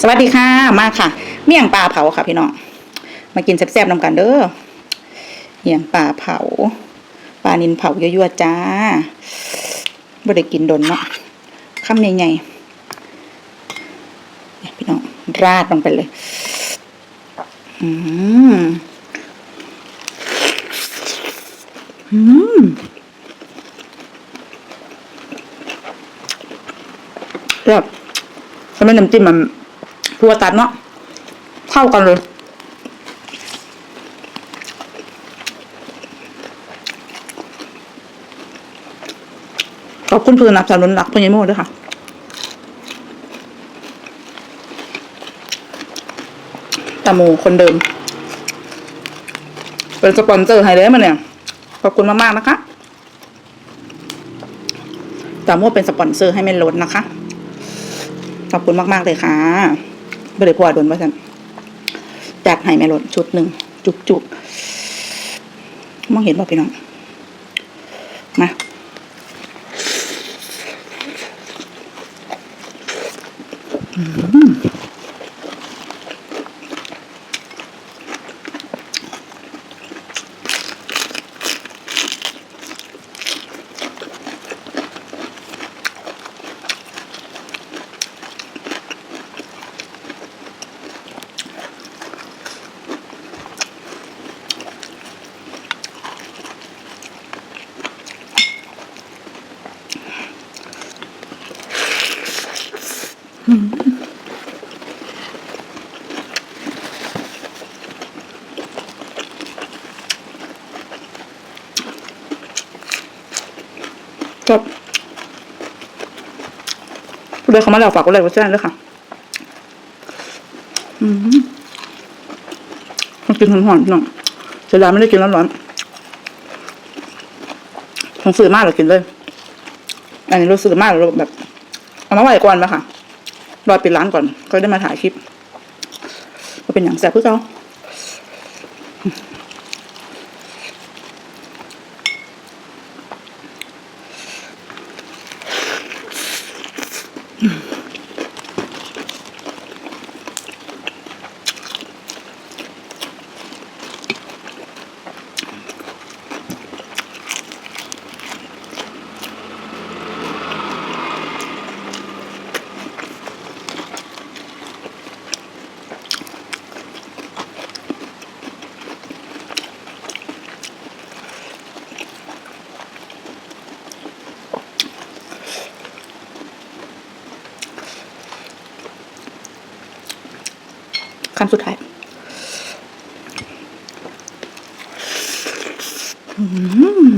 สวัสดีค่ะมาค่ะ เมี่ยงปลาเผาค่ะพี่น้องมากินแซ่บๆน้ำกันเด้อเมี่ยงปลาเผาปลานินเผายั่วๆจ้าบ่ได้กินดนเนาะคำใหญ่ๆพี่น้องราดลงไปเลย อืมอืมแบบทำไมน้ำจิ้มมัน พัวตัดเนาะเข้ากันเลยขอบคุณผู้สนับสนุนหลักพญโมด้วยค่ะตามูคนเดิม เป็นสปอนเซอร์ให้เลยมันเนี่ย ขอบคุณมากๆนะคะตาโมเป็นสปอนเซอร์ให้เมนลดนะคะ ขอบคุณมากๆเลยค่ะ บริพอดนว่าสันจากไห้แม่ลดชุดหนึ่งจุกจุกมองเห็นบ่พี่น้องมาค รับผู้ใดเขามาแล้วฝากกดไลค์กดแชร์ด้วยค่ะ อืมกินหอนๆพี่น้องเสียดายไม่ได้กินร้อนๆผมซื้อมากเลยกินเลย อันนี้ราซื้อมากเราแบบ เอามาไหวก่อนปะค่ะ รอปิดร้านก่อน ก็ได้มาถ่ายคลิปก็เป็นอย่างแสบเพื่อเขา คำสุดท้ายอืม